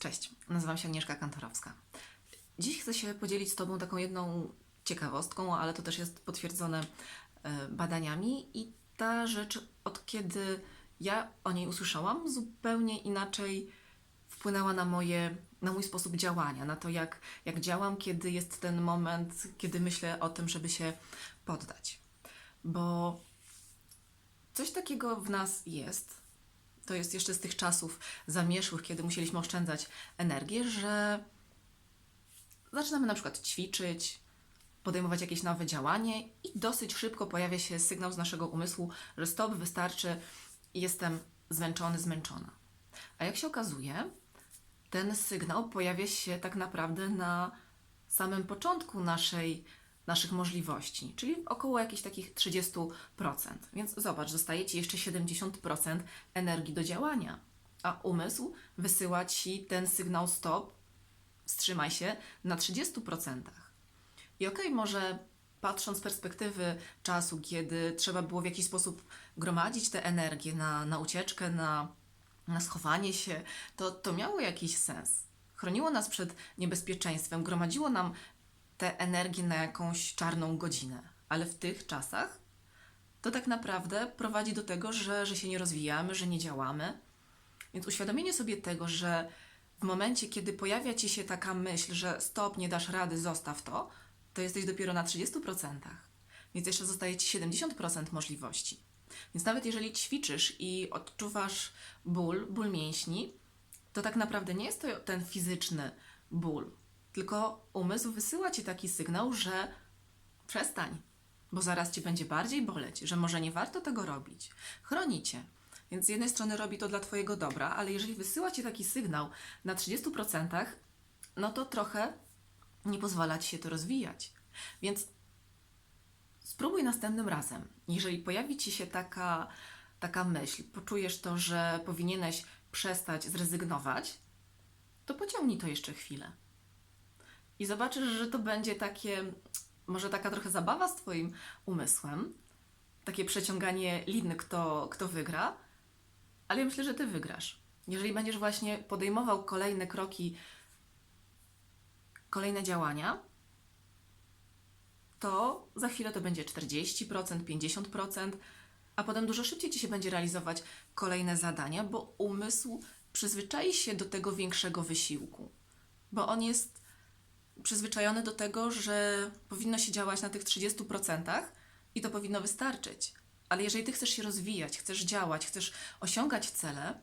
Cześć, nazywam się Agnieszka Kantorowska. Dziś chcę się podzielić z Tobą taką jedną ciekawostką, ale to też jest potwierdzone e, badaniami i ta rzecz, od kiedy ja o niej usłyszałam, zupełnie inaczej wpłynęła na, moje, na mój sposób działania, na to, jak, jak działam, kiedy jest ten moment, kiedy myślę o tym, żeby się poddać. Bo coś takiego w nas jest, to jest jeszcze z tych czasów zamierzchłych, kiedy musieliśmy oszczędzać energię, że zaczynamy na przykład ćwiczyć, podejmować jakieś nowe działanie i dosyć szybko pojawia się sygnał z naszego umysłu, że stop, wystarczy, jestem zmęczony, zmęczona. A jak się okazuje, ten sygnał pojawia się tak naprawdę na samym początku naszej, naszych możliwości, czyli około jakichś takich 30%. Więc zobacz, zostaje Ci jeszcze 70% energii do działania, a umysł wysyła Ci ten sygnał stop, wstrzymaj się na 30%. I okej, może patrząc z perspektywy czasu, kiedy trzeba było w jakiś sposób gromadzić tę energię na, na ucieczkę, na, na schowanie się, to, to miało jakiś sens. Chroniło nas przed niebezpieczeństwem, gromadziło nam tę energię na jakąś czarną godzinę. Ale w tych czasach to tak naprawdę prowadzi do tego, że, że się nie rozwijamy, że nie działamy. Więc uświadomienie sobie tego, że w momencie, kiedy pojawia ci się taka myśl, że stop, nie dasz rady, zostaw to, to jesteś dopiero na 30%. Więc jeszcze zostaje ci 70% możliwości. Więc nawet jeżeli ćwiczysz i odczuwasz ból, ból mięśni, to tak naprawdę nie jest to ten fizyczny ból, tylko umysł wysyła ci taki sygnał, że przestań, bo zaraz ci będzie bardziej boleć, że może nie warto tego robić. Chroni cię. Więc z jednej strony robi to dla Twojego dobra, ale jeżeli wysyła Ci taki sygnał na 30%, no to trochę nie pozwala Ci się to rozwijać. Więc spróbuj następnym razem. Jeżeli pojawi Ci się taka, taka myśl, poczujesz to, że powinieneś przestać, zrezygnować, to pociągnij to jeszcze chwilę. I zobaczysz, że to będzie takie, może taka trochę zabawa z Twoim umysłem, takie przeciąganie liny, kto, kto wygra, ale ja myślę, że Ty wygrasz. Jeżeli będziesz właśnie podejmował kolejne kroki, kolejne działania, to za chwilę to będzie 40%, 50%, a potem dużo szybciej Ci się będzie realizować kolejne zadania, bo umysł przyzwyczai się do tego większego wysiłku, bo on jest przyzwyczajony do tego, że powinno się działać na tych 30% i to powinno wystarczyć. Ale jeżeli ty chcesz się rozwijać, chcesz działać, chcesz osiągać cele,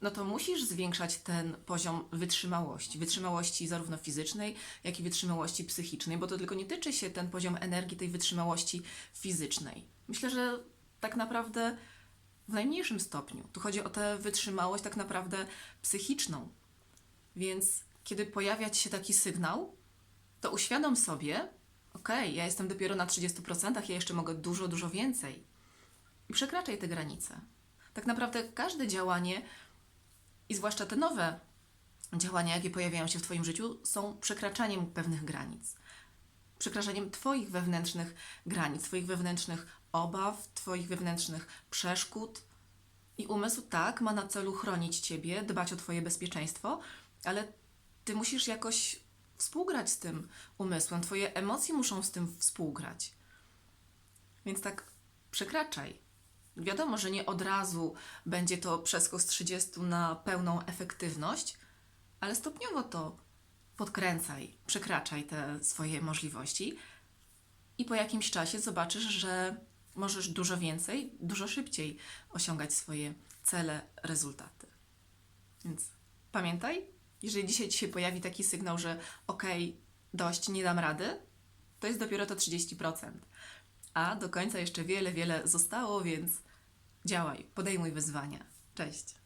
no to musisz zwiększać ten poziom wytrzymałości. Wytrzymałości zarówno fizycznej, jak i wytrzymałości psychicznej, bo to tylko nie tyczy się ten poziom energii, tej wytrzymałości fizycznej. Myślę, że tak naprawdę w najmniejszym stopniu. Tu chodzi o tę wytrzymałość tak naprawdę psychiczną. Więc kiedy pojawia ci się taki sygnał, to uświadom sobie, okej, ja jestem dopiero na 30%, ja jeszcze mogę dużo, dużo więcej. I przekraczaj te granice. Tak naprawdę każde działanie, i zwłaszcza te nowe działania, jakie pojawiają się w Twoim życiu, są przekraczaniem pewnych granic. Przekraczaniem Twoich wewnętrznych granic, Twoich wewnętrznych obaw, Twoich wewnętrznych przeszkód. I umysł tak ma na celu chronić Ciebie, dbać o Twoje bezpieczeństwo, ale Ty musisz jakoś współgrać z tym umysłem. Twoje emocje muszą z tym współgrać. Więc tak przekraczaj. Wiadomo, że nie od razu będzie to przeskok z 30 na pełną efektywność, ale stopniowo to podkręcaj, przekraczaj te swoje możliwości i po jakimś czasie zobaczysz, że możesz dużo więcej, dużo szybciej osiągać swoje cele, rezultaty. Więc pamiętaj, jeżeli dzisiaj Ci się pojawi taki sygnał, że okej, dość, nie dam rady, to jest dopiero to 30%. A do końca jeszcze wiele, wiele zostało, więc działaj, podejmuj wyzwania. Cześć.